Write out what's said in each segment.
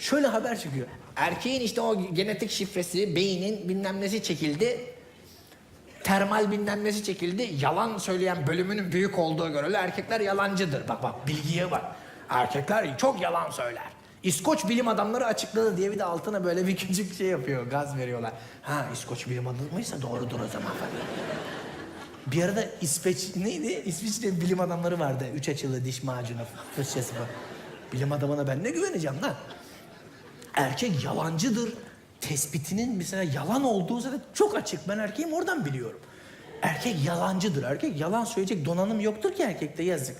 Şöyle haber çıkıyor. Erkeğin işte o genetik şifresi, beynin bilmem nesi çekildi. Termal bilmem nesi çekildi. Yalan söyleyen bölümünün büyük olduğu görülü erkekler yalancıdır. Bak bak bilgiye bak. Erkekler çok yalan söyler. İskoç bilim adamları açıkladı diye bir de altına böyle bir küçük şey yapıyor. Gaz veriyorlar. Ha İskoç bilim adamıysa doğrudur o zaman falan. Bir arada İsveç neydi? İsviçre bilim adamları vardı. Üç açılı diş macunu fırçası falan. Bilim adamına ben ne güveneceğim lan? Erkek yalancıdır. Tespitinin mesela yalan olduğu zaten çok açık. Ben erkeğim oradan biliyorum. Erkek yalancıdır. Erkek yalan söyleyecek donanım yoktur ki erkekte yazık.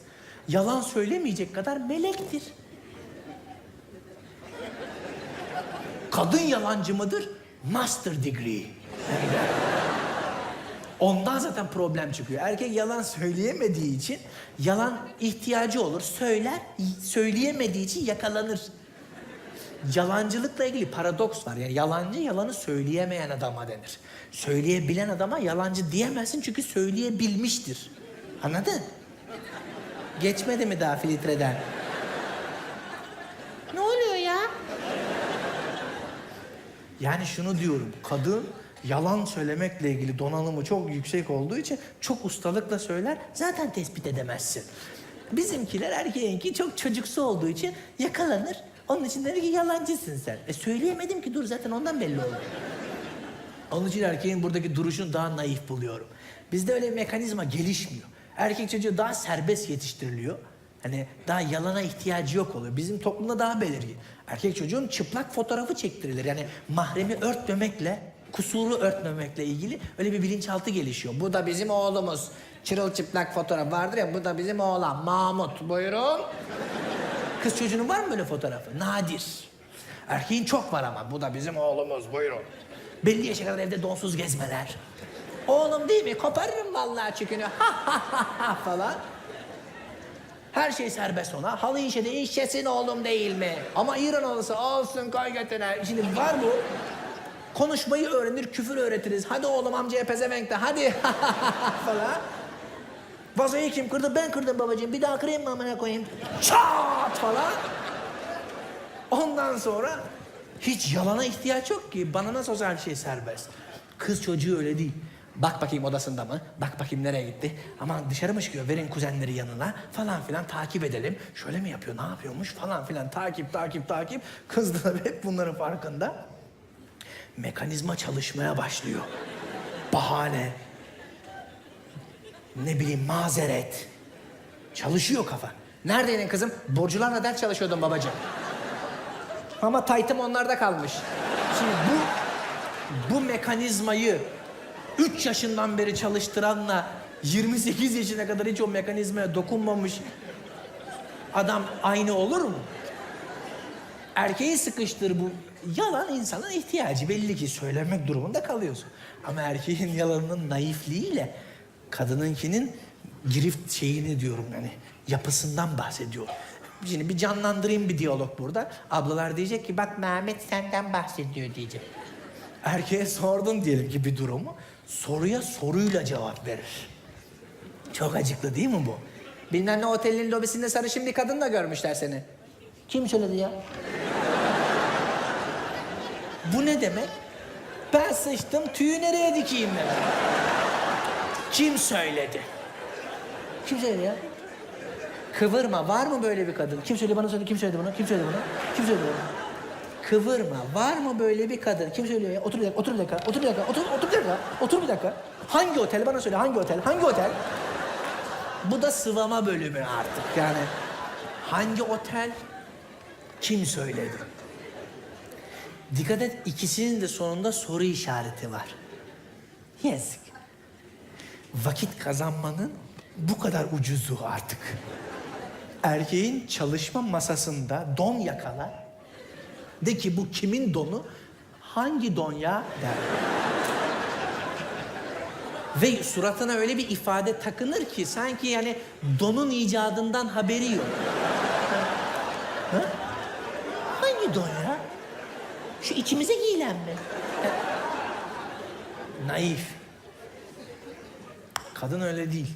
Yalan söylemeyecek kadar melektir. Kadın yalancı mıdır? Master degree. Ondan zaten problem çıkıyor. Erkek yalan söyleyemediği için yalan ihtiyacı olur. Söyler, söyleyemediği için yakalanır. Yalancılıkla ilgili paradoks var. Yani yalancı yalanı söyleyemeyen adama denir. Söyleyebilen adama yalancı diyemezsin çünkü söyleyebilmiştir. Anladın? Geçmedi mi daha filtreden? Ne oluyor ya? Yani şunu diyorum, kadın yalan söylemekle ilgili donanımı çok yüksek olduğu için çok ustalıkla söyler, zaten tespit edemezsin. Bizimkiler erkeğinki çok çocuksu olduğu için yakalanır. Onun için der ki yalancısın sen. E söyleyemedim ki dur zaten ondan belli oldu. Onun için erkeğin buradaki duruşunu daha naif buluyorum. Bizde öyle bir mekanizma gelişmiyor. Erkek çocuğu daha serbest yetiştiriliyor. Hani daha yalana ihtiyacı yok oluyor. Bizim toplumda daha belirgin. Erkek çocuğun çıplak fotoğrafı çektirilir. Yani mahremi örtmemekle, kusuru örtmemekle ilgili öyle bir bilinçaltı gelişiyor. Bu da bizim oğlumuz. Çırılçıplak fotoğraf vardır ya bu da bizim oğlan. Mahmut buyurun. Kız çocuğunun var mı böyle fotoğrafı? Nadir. Erkeğin çok var ama bu da bizim oğlumuz buyurun. Belli yaşa kadar evde donsuz gezmeler. Oğlum değil mi? Koparırım vallahi çükünü. Ha ha ha ha falan. Her şey serbest ona. Halı işe de işçesin oğlum değil mi? Ama İran halısı olsun koy götüne. Şimdi var bu. Konuşmayı öğrenir, küfür öğretiriz. Hadi oğlum amcaya pezevenk de hadi falan. Vazoyu kim kırdı? Ben kırdım babacığım. Bir daha kırayım mı amına koyayım? Çat falan. Ondan sonra hiç yalana ihtiyaç yok ki. Bana nasıl olsa her şey serbest. Kız çocuğu öyle değil. Bak bakayım odasında mı? Bak bakayım nereye gitti? Aman dışarı mı çıkıyor? Verin kuzenleri yanına falan filan takip edelim. Şöyle mi yapıyor? Ne yapıyormuş? Falan filan takip takip takip. Kız da hep bunların farkında. Mekanizma çalışmaya başlıyor. Bahane. Ne bileyim mazeret. Çalışıyor kafa. Neredeydin kızım? Borcularla ders çalışıyordum babacığım. Ama taytım onlarda kalmış. Şimdi bu bu mekanizmayı 3 yaşından beri çalıştıranla 28 yaşına kadar hiç o mekanizmaya dokunmamış adam aynı olur mu? Erkeği sıkıştır bu. Yalan insanın ihtiyacı belli ki söylemek durumunda kalıyorsun. Ama erkeğin yalanının naifliğiyle kadınınkinin girift şeyini diyorum yani yapısından bahsediyorum. Şimdi bir canlandırayım bir diyalog burada. Ablalar diyecek ki bak Mehmet senden bahsediyor diyecek. Erkeğe sordun diyelim ki bir durumu. Soruya soruyla cevap verir. Çok acıklı değil mi bu? Bilmem ne otelin lobisinde sarışın bir kadınla görmüşler seni. Kim söyledi ya? Bu ne demek? Ben sıçtım tüyü nereye dikeyim demek. Kim söyledi? Kim söyledi ya? Kıvırma. Var mı böyle bir kadın? Kim söyledi bana söyledi? Kim söyledi bunu? Kim söyledi bunu? Kim söyledi bunu? Kıvırma. Var mı böyle bir kadın? Kim söylüyor ya? Otur bir dakika, otur bir dakika, otur bir dakika, otur, otur bir dakika, otur bir dakika. Hangi otel? Bana söyle hangi otel? Hangi otel? Bu da sıvama bölümü artık yani. Hangi otel? Kim söyledi? Dikkat et ikisinin de sonunda soru işareti var. Yazık. Vakit kazanmanın bu kadar ucuzu artık. Erkeğin çalışma masasında don yakalar. De ki bu kimin donu? Hangi don ya? Der. Ve suratına öyle bir ifade takınır ki sanki yani donun icadından haberi yok. Ha? Hangi don ya? Şu içimize giyilen mi? Naif. Kadın öyle değil.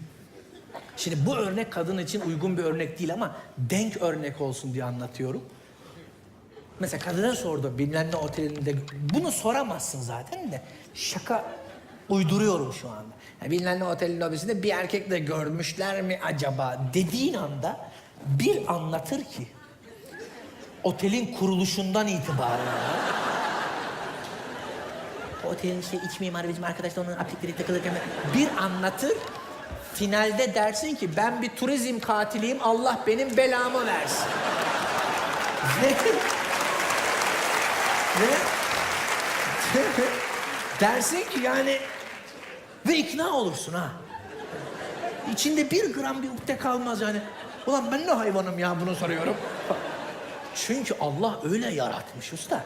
Şimdi bu örnek kadın için uygun bir örnek değil ama denk örnek olsun diye anlatıyorum. Mesela kadına sordum bilmem ne otelinde. Bunu soramazsın zaten de. Şaka uyduruyorum şu anda. Ya bilmem ne otelin lobisinde bir erkekle görmüşler mi acaba dediğin anda bir anlatır ki otelin kuruluşundan itibaren o otelin işte iç mimarı bizim arkadaşlar onun aplikleri takılırken bir anlatır. Finalde dersin ki ben bir turizm katiliyim Allah benim belamı versin. Ve, ve dersin ki yani ve ikna olursun ha. İçinde bir gram bir ukde kalmaz yani. Ulan ben ne hayvanım ya bunu soruyorum. Çünkü Allah öyle yaratmış usta.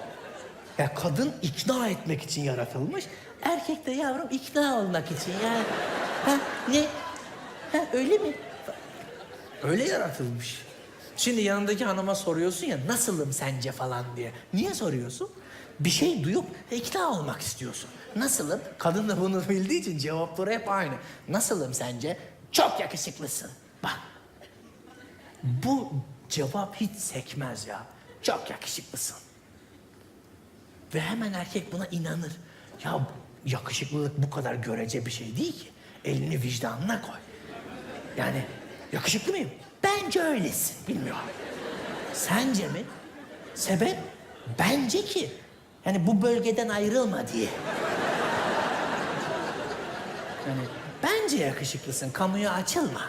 Ya kadın ikna etmek için yaratılmış. Erkek de yavrum ikna olmak için yani. Ha ne? Ha öyle mi? Öyle yaratılmış. Şimdi yanındaki hanıma soruyorsun ya nasılım sence falan diye. Niye soruyorsun? Bir şey duyup ikna olmak istiyorsun. Nasılım? Kadın da bunu bildiği için cevapları hep aynı. Nasılım sence? Çok yakışıklısın. Bak. Bu cevap hiç sekmez ya. Çok yakışıklısın. Ve hemen erkek buna inanır. Ya yakışıklılık bu kadar görece bir şey değil ki. Elini vicdanına koy. Yani yakışıklı mıyım? Bence öylesin. Bilmiyorum. Sence mi? Sebep? Bence ki. Yani bu bölgeden ayrılma diye. Yani bence yakışıklısın. Kamuya açılma.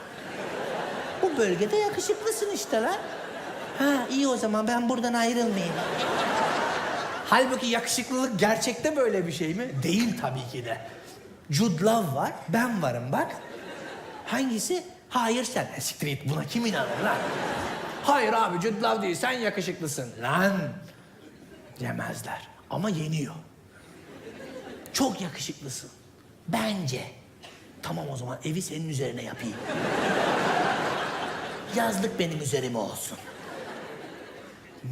Bu bölgede yakışıklısın işte lan. Ha iyi o zaman ben buradan ayrılmayayım. Halbuki yakışıklılık gerçekte böyle bir şey mi? Değil tabii ki de. Jude Law var, ben varım bak. Hangisi? Hayır sen. E, siktir buna kim inanır lan? Hayır abi Jude Law değil sen yakışıklısın. Lan yemezler ama yeniyor. Çok yakışıklısın. Bence. Tamam o zaman evi senin üzerine yapayım. Yazlık benim üzerime olsun.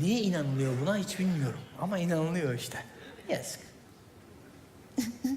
Niye inanılıyor buna hiç bilmiyorum. Ama inanılıyor işte. Yazık.